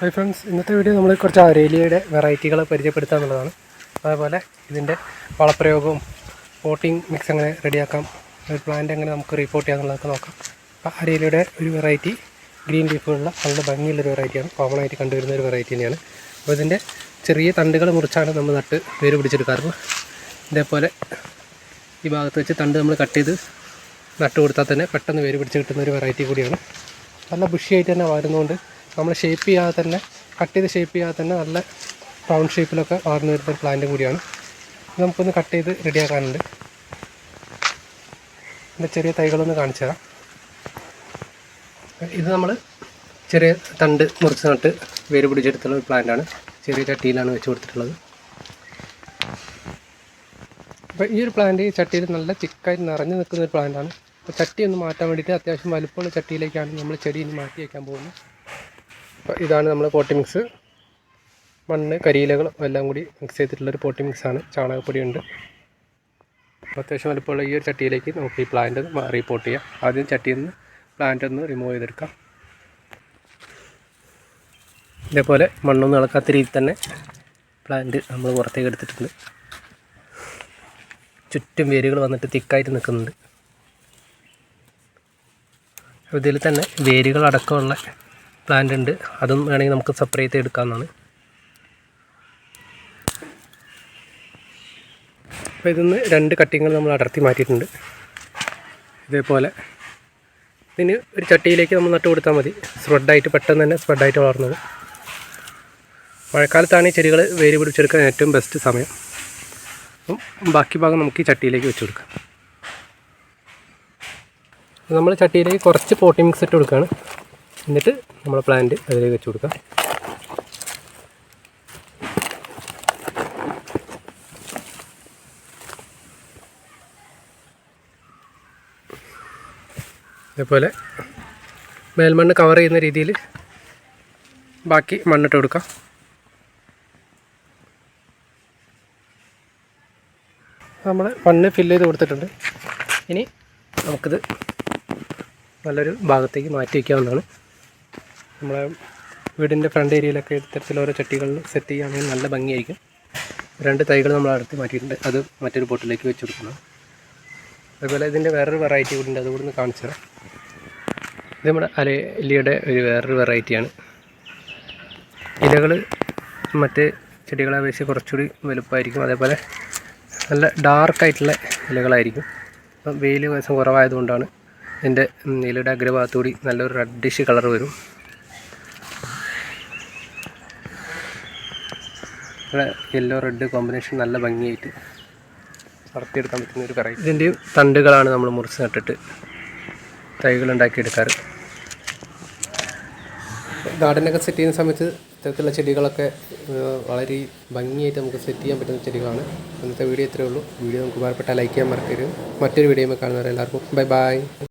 Hi friends ഇന്നത്തെ video നമ്മൾ കുറച്ച് അരേലിയയുടെ വെറൈറ്റികൾ പരിചയപ്പെടുത്തുക എന്നുള്ളതാണ് അതേപോലെ ഇതിന്റെ വളപ്രയോഗവും പോട്ടിംഗ് മിക്സ് എങ്ങനെ റെഡിയാക്കാം ഒരു പ്ലാന്റ് എങ്ങനെ നമുക്ക് റിപ്പോർട്ട് ചെയ്യാം എന്നുള്ളതൊക്കെ നോക്കാം. അപ്പോൾ അരേലിയുടെ ഒരു വെറൈറ്റി ഗ്രീൻ ലീഫുകളുള്ള നല്ല ഭംഗിയുള്ളൊരു വെറൈറ്റിയാണ് കോമൺ ആയിട്ട് കണ്ടുവരുന്ന ഒരു വെറൈറ്റി തന്നെയാണ്. അപ്പോൾ ഇതിന്റെ ചെറിയ തണ്ടുകൾ മുറിച്ചാണ് നമ്മൾ നട്ട് വേര് പിടിച്ചെടുക്കാറുള്ളത്. ഇതേപോലെ ഈ ഭാഗത്ത് വെച്ച് തണ്ട് നമ്മൾ കട്ട് ചെയ്ത് നട്ട് കൊടുത്താൽ തന്നെ പെട്ടെന്ന് വേര് പിടിച്ച് കിട്ടുന്ന ഒരു വെറൈറ്റി കൂടിയാണ്. നല്ല ബുഷിയായിട്ട് തന്നെ വരുന്നതുകൊണ്ട് നമ്മൾ ഷേപ്പ് ചെയ്യാതെ തന്നെ കട്ട് ചെയ്ത് ഷേപ്പ് ചെയ്യാതെ തന്നെ നല്ല റൗണ്ട് ഷേപ്പിലൊക്കെ വളർന്നു വരുന്ന ഒരു പ്ലാന്റ് കൂടിയാണ്. ഇത് നമുക്കൊന്ന് കട്ട് ചെയ്ത് റെഡിയാക്കാനുണ്ട് എന്റെ ചെറിയ തൈകളൊന്ന് കാണിച്ചു തരാം. ഇത് നമ്മൾ ചെറിയ തണ്ട് മുറിച്ച് നട്ട് വേര് പിടിച്ചെടുത്തുള്ള ഒരു പ്ലാന്റാണ് ചെറിയ ചട്ടിയിലാണ് വെച്ച് കൊടുത്തിട്ടുള്ളത്. അപ്പോൾ ഈ ഒരു പ്ലാന്റ് ഈ ചട്ടിയിൽ നല്ല ചിക്കായിട്ട് നിറഞ്ഞു നിൽക്കുന്ന ഒരു പ്ലാന്റാണ് അപ്പോൾ ചട്ടി ഒന്ന് മാറ്റാൻ വേണ്ടിയിട്ട് അത്യാവശ്യം വലുപ്പമുള്ള ചട്ടിയിലേക്കാണ് നമ്മൾ ചെടി ഇനി മാറ്റി വയ്ക്കാൻ പോകുന്നത്. ഇതാണ് നമ്മുടെ പോട്ടി മിക്സ് മണ്ണ് കരിയിലകൾ എല്ലാം കൂടി മിക്സ് ചെയ്തിട്ടുള്ളൊരു പോട്ടി മിക്സാണ് ചാണകപ്പൊടിയുണ്ട്. അപ്പോൾ അത്യാവശ്യം വലുപ്പമുള്ള ഈ ഒരു ചട്ടിയിലേക്ക് നമുക്ക് ഈ പ്ലാന്റ് റീപോർട്ട് ചെയ്യാം. ആദ്യം ചട്ടിയിൽ നിന്ന് പ്ലാന്റ് ഒന്ന് റിമൂവ് ചെയ്തെടുക്കാം. ഇതേപോലെ മണ്ണൊന്നും ഇളക്കാത്ത രീതിയിൽ തന്നെ പ്ലാന്റ് നമ്മൾ പുറത്തേക്ക് എടുത്തിട്ടുണ്ട്. ചുറ്റും വേരുകൾ വന്നിട്ട് തിക്കായിട്ട് നിൽക്കുന്നുണ്ട്. ഇതിൽ തന്നെ വേരുകൾ അടക്കമുള്ള പ്ലാന്റ് ഉണ്ട്. അതും വേണമെങ്കിൽ നമുക്ക് സെപ്പറേറ്റ് എടുക്കാവുന്നതാണ്. അപ്പോൾ ഇതിന്ന് രണ്ട് കട്ടിങ്ങൾ നമ്മൾ അടർത്തി മാറ്റിയിട്ടുണ്ട്. ഇതേപോലെ. ഇതിന് ഒരു ചട്ടിയിലേക്ക് നമ്മൾ നട്ട് കൊടുത്താൽ മതി. സ്പ്രെഡായിട്ട് പെട്ടെന്ന് തന്നെ സ്പ്രെഡായിട്ട് വളർന്നത്. മഴക്കാലത്താണ് ഈ ചെടികൾ വേര് പിടിച്ചെടുക്കാൻ ഏറ്റവും ബെസ്റ്റ് സമയം. അപ്പം ബാക്കി ഭാഗം നമുക്ക് ഈ ചട്ടിയിലേക്ക് വെച്ച് കൊടുക്കാം. നമ്മൾ ചട്ടിയിലേക്ക് കുറച്ച് പോട്ടി മിക്സ് ഇട്ട് കൊടുക്കുകയാണ്. എന്നിട്ട് നമ്മൾ പ്ലാന്റ് അതിലേക്ക് വെച്ച് കൊടുക്കാം. അതേപോലെ മേൽമണ്ണ് കവർ ചെയ്യുന്ന രീതിയിൽ ബാക്കി മണ്ണിട്ട് കൊടുക്കാം. നമ്മൾ മണ്ണ് ഫില്ല് ചെയ്ത് കൊടുത്തിട്ടുണ്ട്. ഇനി നമുക്കിത് നല്ലൊരു ഭാഗത്തേക്ക് മാറ്റി വയ്ക്കാവുന്നതാണ് നമ്മളെ വീടിന്റെ ഫ്രണ്ട് ഏരിയയിലൊക്കെ ഇത്തരത്തിൽ ഓരോ ചട്ടികളിൽ സെറ്റ് ചെയ്യുകയാണെങ്കിൽ നല്ല ഭംഗിയായിരിക്കും. രണ്ട് തൈകൾ നമ്മൾ അടുത്ത് മാറ്റിയിട്ടുണ്ട്. അത് മറ്റൊരു ബോട്ടിലേക്ക് വെച്ച് കൊടുക്കണം. അതുപോലെ ഇതിന്റെ വേറൊരു വെറൈറ്റി കൂടി ഉണ്ട്. അതുകൂടി ഒന്ന് കാണിച്ചു തരാം. ഇത് നമ്മുടെ അലേലിയുടെ ഒരു വേറൊരു വെറൈറ്റിയാണ് ഇലകൾ മറ്റ് ചെടികളെ അപേക്ഷിച്ച് കുറച്ചുകൂടി വലുപ്പമായിരിക്കും. അതേപോലെ നല്ല ഡാർക്കായിട്ടുള്ള ഇലകളായിരിക്കും. അപ്പം വെയിൽ വശം കുറവായതുകൊണ്ടാണ് ഇതിന്റെ ഇലയുടെ അഗ്രഭാഗത്തുകൂടി നല്ലൊരു റെഡിഷ് കളർ വരും. യെല്ലോ റെഡ് കോമ്പിനേഷൻ നല്ല ഭംഗിയായിട്ട് വളർത്തിയെടുക്കാൻ പറ്റുന്ന ഒരു കറി ഇതിന്റെ തണ്ടുകളാണ് നമ്മൾ മുറിച്ച് നട്ടിട്ട് തൈകൾ ഉണ്ടാക്കിയെടുക്കാറ് ഗാർഡനൊക്കെ സെറ്റ് ചെയ്യുന്ന സമയത്ത് ഇത്തരത്തിലുള്ള ചെടികളൊക്കെ വളരെ ഭംഗിയായിട്ട് നമുക്ക് സെറ്റ് ചെയ്യാൻ പറ്റുന്ന ചെടികളാണ്. ഇന്നത്തെ വീഡിയോ ഇത്രയേ ഉള്ളൂ. വീഡിയോ നമുക്ക് ഉപകാരപ്പെട്ടാൽ ലൈക്ക് ചെയ്യാൻ മറക്കരുത്. മറ്റൊരു വീഡിയോ കാണുന്നവരെല്ലാവർക്കും ബൈ ബൈ